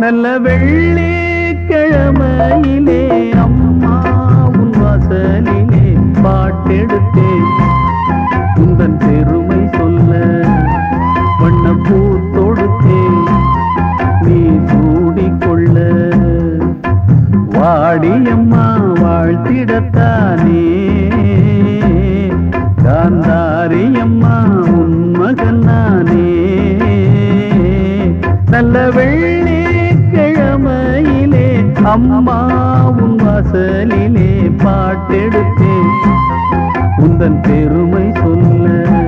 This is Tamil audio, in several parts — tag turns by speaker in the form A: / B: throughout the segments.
A: நல்ல வெள்ளி கிழமையிலே அம்மா உன் வாசலிலே பாட்டெடுத்தேன் உந்தன் பெருமை சொல்ல வண்ணப்பூ தொடுத்தேன் நீ சூடிக்கொள்ள வாடியம்மா வாழ்த்திடத்தானே. காந்தாரியம்மா அம்மா உன் வாசலிலே பாட்டெடுத்தேன். உந்தன் பெருமை சொல்ல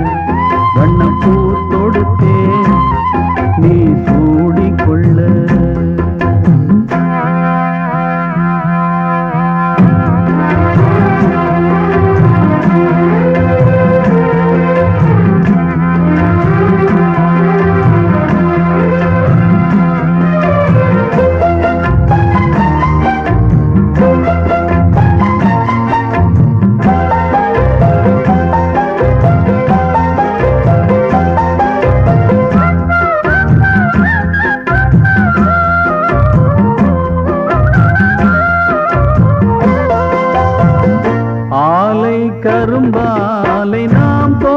A: கரும்பாலை நாம் போ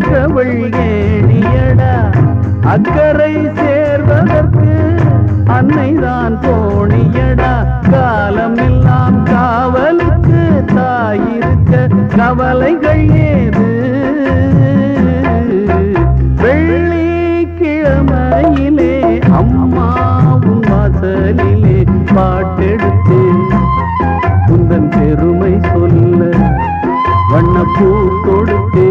A: பெற்றவள் ஏணியடா அக்கறை சேர்வதற்கு அன்னைதான் தோணியடா காலம் எல்லாம் காவலுக்கு தாயிருக்க கவலைகள் ஏது? வெள்ளிக்கிழமையிலே அம்மா உன் வாசலிலே பாட்டெடுத்து குந்தன் பெருமை சொல்ல வண்ணப்பூ கொடுத்தே